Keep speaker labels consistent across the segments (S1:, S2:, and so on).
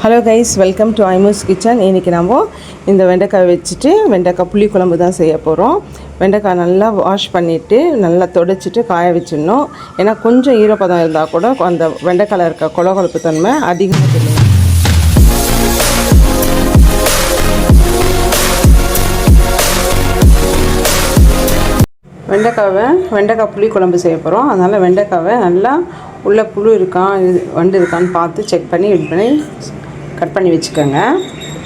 S1: Hello guys welcome to ஐமூஸ் kitchen இன்றைக்கி நம்ம இந்த வெண்டைக்காய் வச்சுட்டு வெண்டைக்காய் புளி குழம்பு தான் செய்ய போகிறோம் வெண்டைக்காய் நல்லா வாஷ் பண்ணிவிட்டு நல்லா தொடச்சிட்டு காய வச்சிடணும். ஏன்னா கொஞ்சம் ஈரப்பதம் இருந்தால் கூட அந்த வெண்டைக்காயில் இருக்க கொல தன்மை அதிகமாக தெரியும் வெண்டைக்காவை வெண்டைக்காய் புளி குழம்பு செய்ய போகிறோம் அதனால் வெண்டைக்காவை நல்லா உள்ளே புழு இருக்கான் இது வண்டு இருக்கான்னு பார்த்து செக் பண்ணி இது பண்ணி கட் பண்ணி வச்சுக்கோங்க.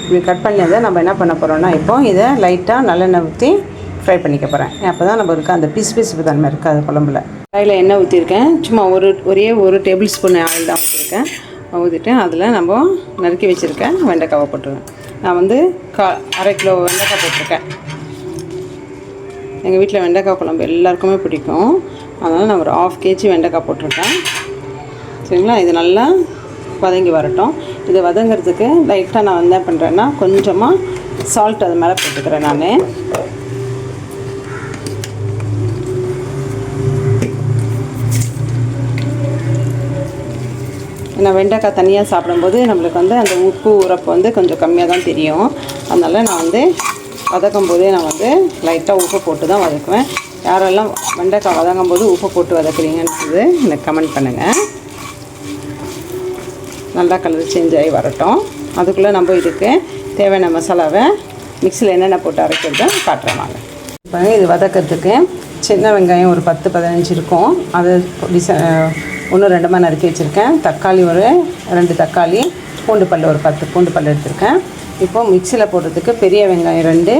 S1: இப்படி கட் பண்ணதை நம்ம என்ன பண்ண போகிறோம்னா இப்போ இதை லைட்டாக நல்லெண்ணெய் ஊற்றி ஃப்ரை பண்ணிக்க போகிறேன் அப்போ தான் நம்ம இருக்க அந்த பிசு பிசுப்பு தன்மை இருக்காது குழம்புல. கையில் எண்ணெய் ஊற்றிருக்கேன் சும்மா ஒரு ஒரே ஒரு டேபிள் ஸ்பூன் ஆயில் தான் ஊற்றிருக்கேன் ஊற்றிட்டு அதில் நம்ம நறுக்கி வச்சுருக்கேன் வெண்டைக்காவை போட்டுருவேன். நான் வந்து கா அரை கிலோ வெண்டைக்காய் போட்டிருக்கேன். எங்கள் வீட்டில் வெண்டைக்காய் குழம்பு எல்லாருக்குமே பிடிக்கும். அதனால் நான் ஒரு ஆஃப் கேஜி வெண்டைக்காய் போட்டிருக்கேன். சரிங்களா? இது நல்லா வதங்கி வரட்டும். இது வதங்கிறதுக்கு லைட்டாக நான் என்ன பண்ணுறேன்னா கொஞ்சமாக சால்ட் அது மேலே போட்டுக்கிறேன் நான். ஏன்னா வெண்டைக்காய் தனியாக சாப்பிடும்போது நம்மளுக்கு வந்து அந்த உப்பு உரப்பு வந்து கொஞ்சம் கம்மியாக தான் தெரியும். அதனால் நான் வந்து வதக்கும் போதே நான் வந்து லைட்டாக உப்பு போட்டு தான் வதக்குவேன். யாரெல்லாம் வெண்டைக்காய் வதங்கும் போது உப்பு போட்டு வதக்குறீங்கன்றது எனக்கு கமெண்ட் பண்ணுங்கள் நல்லா கலர் சேஞ்ச் ஆகி வரட்டும். அதுக்குள்ளே நம்ம இதுக்கு தேவையான மசாலாவை மிக்சியில் என்னென்ன போட்டு அரைக்கிறத காட்டுறேன் வாங்க. இப்போ இது வதக்கிறதுக்கு சின்ன வெங்காயம் ஒரு பத்து பதினஞ்சு இருக்கும். அது டிச ஒன்று ரெண்டுமா நறுக்கி வச்சுருக்கேன். தக்காளி ஒரு ரெண்டு தக்காளி பூண்டு பல் ஒரு பத்து பூண்டு பல் எடுத்திருக்கேன். இப்போது மிக்சியில் போடுறதுக்கு பெரிய வெங்காயம் ரெண்டு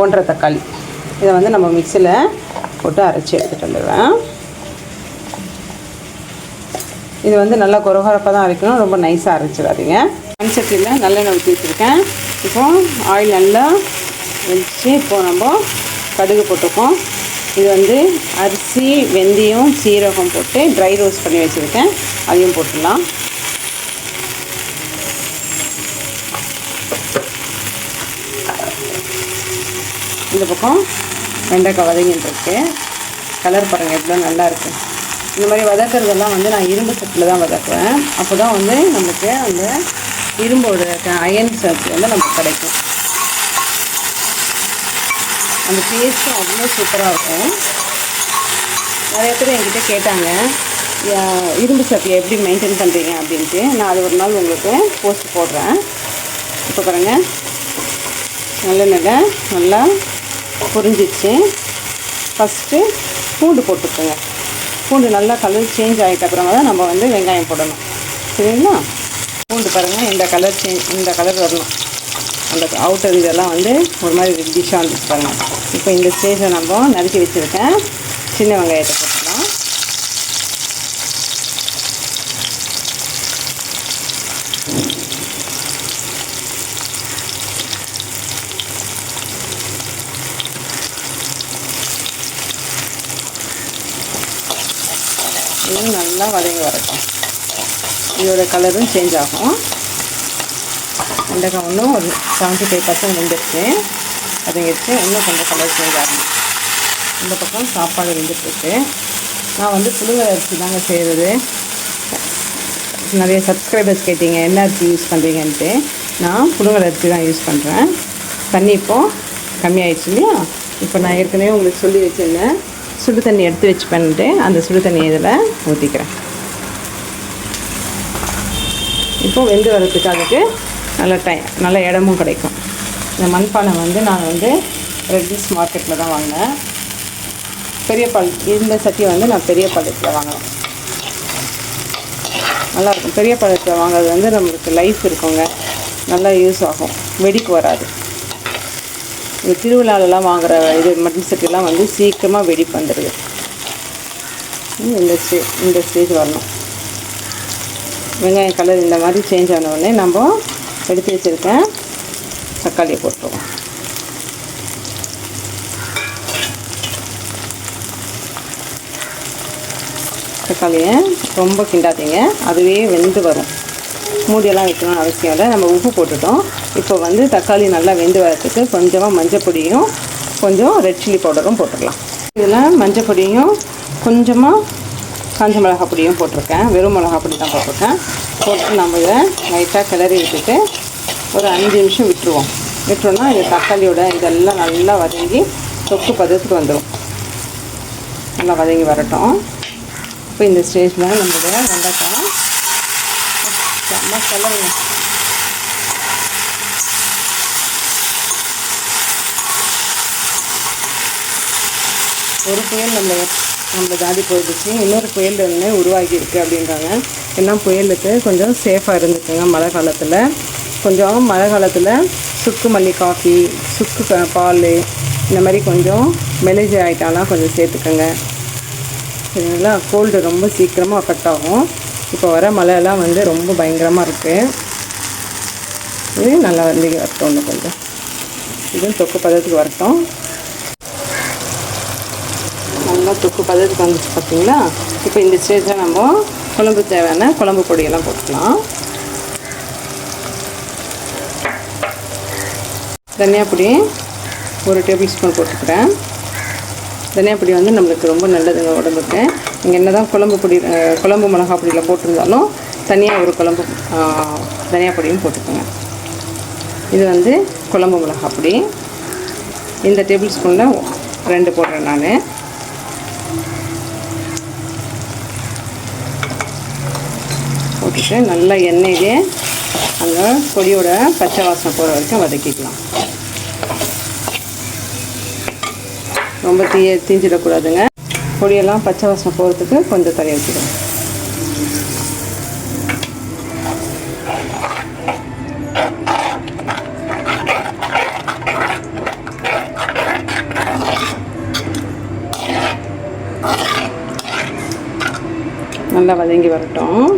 S1: ஒன்றரை தக்காளி. இதை வந்து நம்ம மிக்சியில் போட்டு அரைச்சி எடுத்துகிட்டு வந்துடுவேன் இது வந்து நல்லா கொரகொரப்பாக தான் அரைக்கணும். ரொம்ப நைஸாக அரைச்சிடாதீங்க. மண்சட்டியில் நல்லெண்ணெய் ஊற்றி வச்சுருக்கேன். இப்போது ஆயில் நல்லா வச்சு இப்போது நம்ம கடுகு போட்டுக்கோம் இது வந்து அரிசி வெந்தயம் சீரகம் போட்டு ட்ரை ரோஸ்ட் பண்ணி வச்சுருக்கேன். அதையும் போட்டுடலாம். இந்த பக்கம் வெண்டைக்காய் வதங்கிட்டு இருக்கு. கலர் பாருங்கள் எவ்வளோ நல்லா இருக்குது இந்த மாதிரி வதக்குறதெல்லாம் வந்து நான் இரும்பு சட்டில் தான் வதக்குவேன். அப்போ தான் வந்து நமக்கு அந்த இரும்போட அயன் சத்து வந்து நமக்கு கிடைக்கும். அந்த டேஸ்ட்டும் அவ்வளோ சூப்பராக இருக்கும். நிறைய பேர் என்கிட்ட கேட்டாங்க இரும்பு சட்டியை எப்படி மெயின்டைன் பண்ணுறீங்க அப்படின்ட்டு. நான் அது ஒரு நாள் உங்களுக்கு போஸ்ட் போடுறேன். இப்போ பாருங்கள் நல்லெண்ணெய் நல்லா புரிஞ்சிச்சு. ஃபஸ்ட்டு பூண்டு போட்டுக்கோங்க. பூண்டு நல்லா கலர் சேஞ்ச் ஆகிட்ட அப்புறமா தான் நம்ம வந்து வெங்காயம் போடணும். சரிங்களா? பூண்டு பாருங்கள் இந்த கலர் சேஞ்ச் இந்த கலர் வரணும். அந்த அவுட்டர் இதெல்லாம் வந்து ஒரு மாதிரி டிஷ்ஷாக வந்துச்சு பாருங்கள் இப்போ இந்த ஸ்டேஜை நம்ம நறுக்கி வச்சுருக்கேன். சின்ன வெங்காயத்தை போட்டுக்கலாம் இது நல்லா வதங்கி வரட்டும். இதோட கலரும் சேஞ்ச் ஆகும். வெண்டைக்காய் இன்னும் ஒரு செவன்ட்டி ஃபைவ் பர்சன்ட் வெந்துருச்சு வதங்கிடுச்சு இன்னும் கொஞ்சம் கலர் சேஞ்ச் ஆகும் இந்த பக்கம் சாப்பாடு வெந்துட்டுருக்கு நான் வந்து புழுங்கல் அரிசி தாங்க செய்கிறது நிறைய சப்ஸ்கிரைபர்ஸ் கேட்டீங்க என்ன அரிசி யூஸ் பண்ணுறீங்கன்ட்டு நான் புழுங்கல் அரிசி தான் யூஸ் பண்ணுறேன் தண்ணி இப்போது கம்மியாயிடுச்சு இல்லையா? இப்போ நான் ஏற்கனவே உங்களுக்கு சொல்லி வச்சுருந்தேன். சுடு தண்ணி எடுத்து வச்சு பண்ணிட்டு அந்த சுடு தண்ணியை இதில் ஊற்றிக்கிறேன். இப்போ வெந்து வரதுக்கு அதுக்கு நல்ல டைம் நல்ல இடமும் கிடைக்கும். இந்த மண்பானை வந்து நான் வந்து ரெட்டிஸ் மார்க்கெட்டில் தான் வாங்கினேன். பெரிய பால் இந்த சட்டியை வந்து நான் பெரிய பாளையத்தில் வாங்கினேன் நல்லாயிருக்கும். பெரிய பாளையத்தில் வாங்குறது வந்து நம்மளுக்கு லைஃப் இருக்குங்க. நல்லா யூஸ் ஆகும். வெடிக்கு வராது. இந்த திருவிழாலெலாம் வாங்குற இது மட்டன் சட்டிலாம் வந்து சீக்கிரமாக வெடிப்பு வந்துடுது இந்த ஸ்டே இந்த ஸ்டேஜ் வரணும். வெங்காயம் கலர் இந்த மாதிரி சேஞ்ச் ஆன உடனே நம்ம எடுத்து வச்சுருக்கேன் தக்காளியை போட்டுருவோம். தக்காளியை ரொம்ப கிண்டாதீங்க. அதுவே வெந்து வரும். மூடியெல்லாம் வைக்கணும்னு அவசியம் இல்லை. நம்ம உப்பு போட்டுட்டோம். இப்போ வந்து தக்காளி நல்லா வெந்து வரத்துக்கு கொஞ்சமாக மஞ்சள் பொடியும் கொஞ்சம் ரெட் சில்லி பவுடரும் போட்டுக்கலாம். இதில் மஞ்சள் பொடியும் கொஞ்சமாக காஞ்ச மிளகா பொடியும் போட்டிருக்கேன். வெறும் மிளகா பொடி தான் போட்டிருக்கேன். போட்டு நம்ம இதை லைட்டாக கிளறி விட்டுட்டு ஒரு அஞ்சு நிமிஷம் விட்டுருவோம். விட்டுருவோம்னா இந்த தக்காளியோட இதெல்லாம் நல்லா வதங்கி தொக்கு பதத்துக்கு வந்துடும் நல்லா வதங்கி வரட்டும். இப்போ இந்த ஸ்டேஜில் நம்மளுடைய வெண்டைக்காய். செம்ம கிளறுங்க ஒரு புயல் நம்ம நம்ம தாடி போயிடுச்சு இன்னொரு புயல் ஒன்று உருவாகியிருக்கு அப்படின்றாங்க. ஏன்னா புயலுக்கு கொஞ்சம் சேஃபாக இருந்துக்குங்க மழை காலத்தில். கொஞ்சம் மழை காலத்தில் சுக்கு மல்லி காஃபி சுக்கு பால் இந்த மாதிரி கொஞ்சம் மெலேஜ் ஐட்டம்லாம் கொஞ்சம் சேர்த்துக்கோங்க. சரிங்களா கோல்டு ரொம்ப சீக்கிரமாக அஃபெக்ட் ஆகும். இப்போ வர மழையெல்லாம் வந்து ரொம்ப பயங்கரமாக இருக்குது இது நல்லா வந்து வரட்டும் இன்னும் கொஞ்சம். இதுவும் தொக்கு பதத்துக்கு வரட்டும். நல்லா தொக்கு பதத்துக்கு வந்துச்சு பார்த்தீங்களா இப்போ இந்த ஸ்டேஜில் நம்ம குழம்பு தேவையான குழம்பு பொடியெல்லாம் போட்டுக்கலாம். தனியா பொடி ஒரு டேபிள் ஸ்பூன் போட்டுக்கிறேன். தனியா பொடி வந்து நம்மளுக்கு ரொம்ப நல்லதுங்க உடம்புக்கு. நீங்கள் என்ன தான் குழம்பு பொடி குழம்பு மிளகா பொடியில் போட்டிருந்தாலும் தனியாக ஒரு குழம்பு தனியா பொடியும் போட்டுக்கோங்க. இது வந்து குழம்பு மிளகா பொடி. இந்த டேபிள் ஸ்பூனில் ரெண்டு போடுறேன் நான். போட்டுட்டு நல்லா எண்ணெயிலே அந்த பொடியோட பச்சை வாசனை போகிற வரைக்கும் வதக்கிக்கலாம். ரொம்ப தீய தீஞ்சிடக்கூடாதுங்க. பொடியெல்லாம் பச்சை வாசனை போகிறதுக்கு கொஞ்சம் தரைய வச்சுக்கணும். நல்லா வதங்கி வரட்டும்.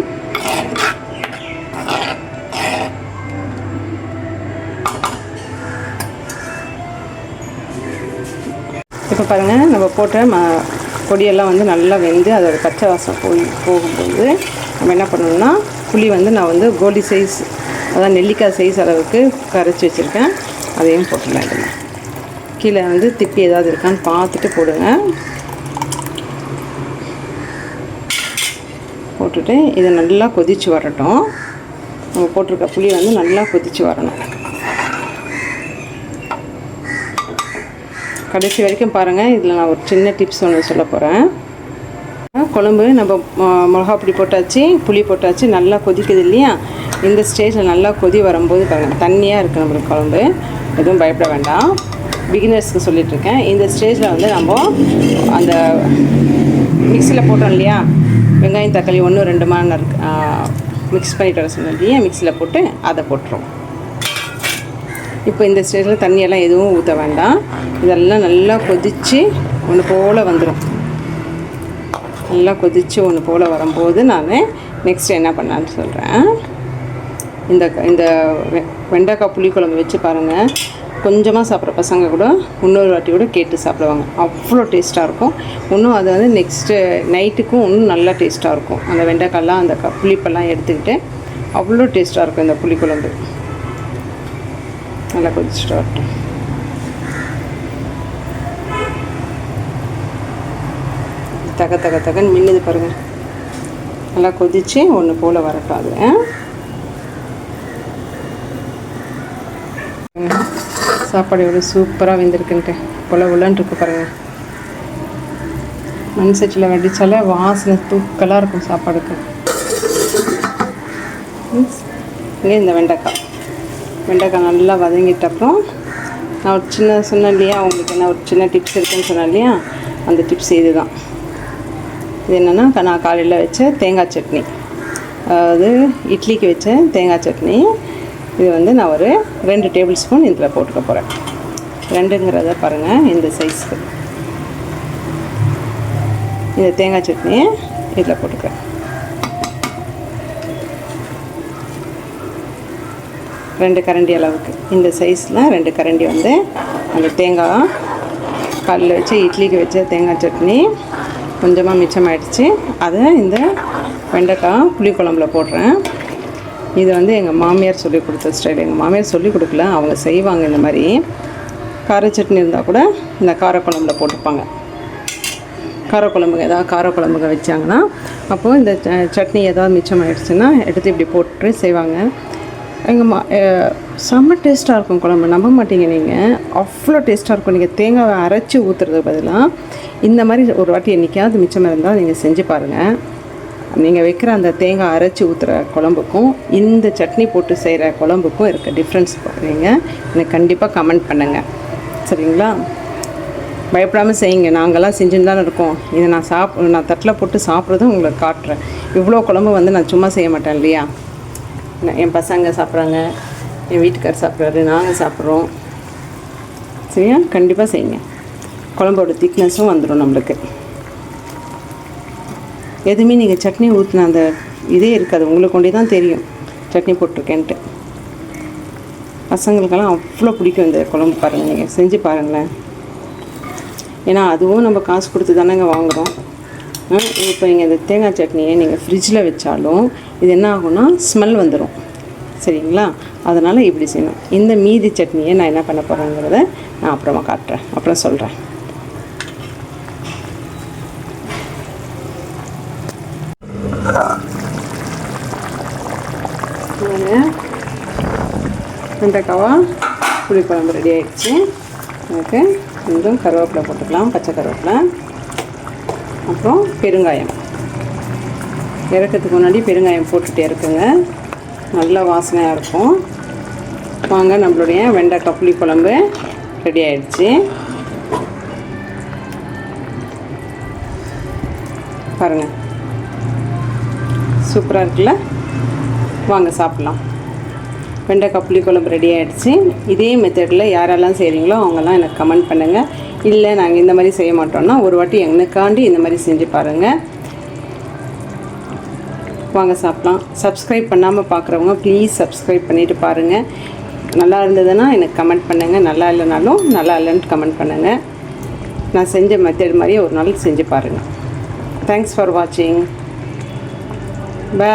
S1: இப்போ பாருங்கள் நம்ம போட்ட ம பொடியெல்லாம் வந்து நல்லா வெந்து அதோட பச்சை வாசம் போய் போகும்போது நம்ம என்ன பண்ணணும்னா புளி வந்து நான் வந்து கோலி சைஸ் அதான் நெல்லிக்காய் சைஸ் அளவுக்கு கரைச்சி வச்சுருக்கேன். அதையும் போட்டுடலாம் இதில் கீழே வந்து திப்பி ஏதாவது இருக்கான்னு பார்த்துட்டு போடுங்க. போட்டுட்டு இதை நல்லா கொதித்து வரட்டும். நம்ம போட்டிருக்க புளி வந்து நல்லா கொதித்து வரணும். கடைசி வரைக்கும் பாருங்கள் இதில் நான் ஒரு சின்ன டிப்ஸ் ஒன்று சொல்ல போகிறேன் குழம்பு நம்ம மிளகா பொடி போட்டாச்சு புளி போட்டாச்சு நல்லா கொதிக்குது இல்லையா? இந்த ஸ்டேஜில் நல்லா கொதி வரும்போது பாருங்கள் தண்ணியாக இருக்குது நம்மளுக்கு குழம்பு. எதுவும் பயப்பட வேண்டாம். பிகினர்ஸ்க்கு சொல்லிகிட்ருக்கேன் இந்த ஸ்டேஜில் வந்து நம்ம அந்த மிக்சியில் போட்டோம் இல்லையா? வெங்காயம் தக்காளி ஒன்று ரெண்டு மணி நேரம் மிக்ஸ் பண்ணிட்டு வர சொன்னோம் இல்லையா? மிக்சியில் போட்டு அதை போட்டுரும். இப்போ இந்த ஸ்டேஜில் தண்ணியெல்லாம் எதுவும் ஊற்ற வேண்டாம். இதெல்லாம் நல்லா கொதித்து ஒன்று போல் வந்துடும் நல்லா கொதித்து ஒன்று போல் வரும்போது நான் நெக்ஸ்ட் என்ன பண்ணான்னு சொல்கிறேன் இந்த இந்த வெ- வெண்டைக்காய் புளிக்குழம்பு வச்சு பாருங்கள் கொஞ்சமாக சாப்பிட்ற பசங்க கூட இன்னொரு வாட்டி கூட கேட்டு சாப்பிடுவாங்க. அவ்வளோ டேஸ்ட்டாக இருக்கும். இன்னும் அது வந்து நெக்ஸ்ட்டு நைட்டுக்கும் இன்னும் நல்லா டேஸ்ட்டாக இருக்கும். அந்த வெண்டைக்காய்லாம் அந்த க புளிப்பெல்லாம் எடுத்துக்கிட்டு அவ்வளோ டேஸ்ட்டாக இருக்கும் இந்த புளிக்குழம்பு. நல்லா கொதிச்சுட்டு வரட்டும். தக தக தகன்னு மின்னுது பாருங்க. நல்லா கொதிச்சு ஒன்று போல் வரட்டும் அது சாப்பாடு எவ்வளோ சூப்பராக வெந்திருக்குன்ட்டு. புல உலன்ட்டு இருக்கு பாருங்க. மண் சட்டியில் வடித்தாலே வாசனை தூக்கலாக இருக்கும் சாப்பாடுக்கு. இங்கே இந்த வெண்டைக்காய். வெண்டைக்காய் நல்லா வதங்கிட்டப்புறம் நான் ஒரு சின்ன சொன்னேன் இல்லையா? உங்களுக்கு என்ன ஒரு சின்ன டிப்ஸ் இருக்குன்னு சொன்னேன் இல்லையா? அந்த டிப்ஸ் இது தான் இது என்னென்னா நான் காலையில் வச்ச தேங்காய் சட்னி. அதாவது இட்லிக்கு வச்ச தேங்காய் சட்னி. இது வந்து நான் ஒரு ரெண்டு டேபிள் ஸ்பூன் இதில் போட்டுக்க போகிறேன் ரெண்டுங்கிறத பாருங்கள் இந்த சைஸ்க்கு. இந்த தேங்காய் சட்னியை இதில் போட்டுக்கிறேன். ரெண்டு கரண்டி அளவுக்கு. இந்த சைஸில் ரெண்டு கரண்டி வந்து அந்த தேங்காய் காலில் வச்சு இட்லிக்கு வச்ச தேங்காய் சட்னி. கொஞ்சமாக மிச்சமாயிடுச்சு. அதை இந்த வெண்டைக்காய் புளிக்குழம்புல போடுறேன். இது வந்து எங்கள் மாமியார் சொல்லி கொடுத்த ஸ்டைல். எங்கள் மாமியார் சொல்லி கொடுக்கல. அவங்க செய்வாங்க இந்த மாதிரி. கார சட்னி இருந்தால் கூட இந்த காரக்குழம்புல போட்டுப்பாங்க. காரக்குழம்புங்க ஏதாவது காரக்குழம்புங்க வச்சாங்கன்னா அப்போது இந்த ச- சட்னி ஏதாவது மிச்சம் ஆயிடுச்சுன்னா எடுத்து இப்படி போட்டு செய்வாங்க. எங்கள் மா செம்ம டேஸ்ட்டாக இருக்கும் குழம்பு. நம்ப மாட்டீங்க நீங்கள் அவ்வளோ டேஸ்ட்டாக இருக்கும். நீங்கள் தேங்காவை அரைச்சி ஊற்றுறதுக்கு பதிலாக இந்த மாதிரி ஒரு வாட்டி என்றைக்காவது மிச்சம் இருந்தால் நீங்கள் செஞ்சு பாருங்கள் நீங்கள் வைக்கிற அந்த தேங்காய் அரைச்சி ஊற்றுற குழம்புக்கும் இந்த சட்னி போட்டு செய்கிற குழம்புக்கும் இருக்க டிஃப்ரென்ஸ் பார்க்குறீங்க எனக்கு கண்டிப்பாக கமெண்ட் பண்ணுங்கள் சரிங்களா? பயப்படாமல் செய்யுங்க. நாங்கள்லாம் செஞ்சுன்னு தானே இருக்கோம். இதை நான் சாப் நான் தட்டில் போட்டு சாப்பிட்றதும் உங்களுக்கு காட்டுறேன். இவ்வளோ குழம்பு வந்து நான் சும்மா செய்ய மாட்டேன் இல்லையா? என் பசங்க சாப்பிட்றாங்க. என் வீட்டுக்கார் சாப்பிட்றாரு நாங்கள் சாப்பிட்றோம். சரியா? கண்டிப்பாக செய்யுங்க. குழம்போட திக்னஸும் வந்துடும் நம்மளுக்கு. எதுவுமே நீங்கள் சட்னி ஊற்றின அந்த இதே இருக்காது. உங்களுக்கு கொண்டே தான் தெரியும். சட்னி போட்டிருக்கேன்ட்டு. பசங்களுக்கெல்லாம் அவ்வளோ பிடிக்கும் இந்த குழம்பு பாருங்கள் நீங்கள் செஞ்சு பாருங்களேன். ஏன்னா அதுவும் நம்ம காசு கொடுத்து தானேங்க வாங்குகிறோம் இப்போ நீங்கள் இந்த தேங்காய் சட்னியை நீங்கள் ஃப்ரிட்ஜில் வச்சாலும் இது என்ன ஆகும்னா ஸ்மெல் வந்துடும் சரிங்களா? அதனால் இப்படி செய்யணும். இந்த மீதி சட்னியை நான் என்ன பண்ண போகிறேங்கிறத நான் அப்புறமா காட்டுறேன். அப்புறம் சொல்கிறேன் வெண்டைக்காவா புளிக்குழம்பு ரெடி ஆகிடுச்சு எனக்கு கொஞ்சம் கருவேப்பிலை போட்டுக்கலாம் பச்சை கருவேப்பிலை. அப்புறம் பெருங்காயம். இறக்கிறதுக்கு முன்னாடி பெருங்காயம் போட்டுகிட்டே இருக்குங்க. நல்ல வாசனையாக இருக்கும். வாங்க நம்மளுடைய வெண்டைக்காய் புளிக்குழம்பு ரெடி ஆயிடுச்சு. பாருங்கள் சூப்பராக இருக்குல்ல? வாங்க சாப்பிட்லாம். வெண்டைக்காய் புளிக்குழம்பு ரெடி ஆகிடுச்சு இதே மெத்தடில் யாரெல்லாம் செய்கிறீங்களோ அவங்கெல்லாம் எனக்கு கமெண்ட் பண்ணுங்கள் இல்லை நாங்கள் இந்த மாதிரி செய்ய மாட்டோம்னா ஒரு வாட்டி எனக்காண்டி இந்த மாதிரி செஞ்சு பாருங்கள் வாங்க சாப்பிட்லாம். சப்ஸ்கிரைப் பண்ணாமல் பார்க்குறவங்க ப்ளீஸ் சப்ஸ்கிரைப் பண்ணிவிட்டு பாருங்கள் நல்லா இருந்ததுன்னா எனக்கு கமெண்ட் பண்ணுங்கள் நல்லா இல்லைனாலும் நல்லா இல்லைன்ட்டு கமெண்ட் பண்ணுங்கள் நான் செஞ்ச மெத்தட் மாதிரி ஒரு நாள் செஞ்சு பாருங்கள் தேங்க்ஸ் ஃபார் வாட்சிங் பை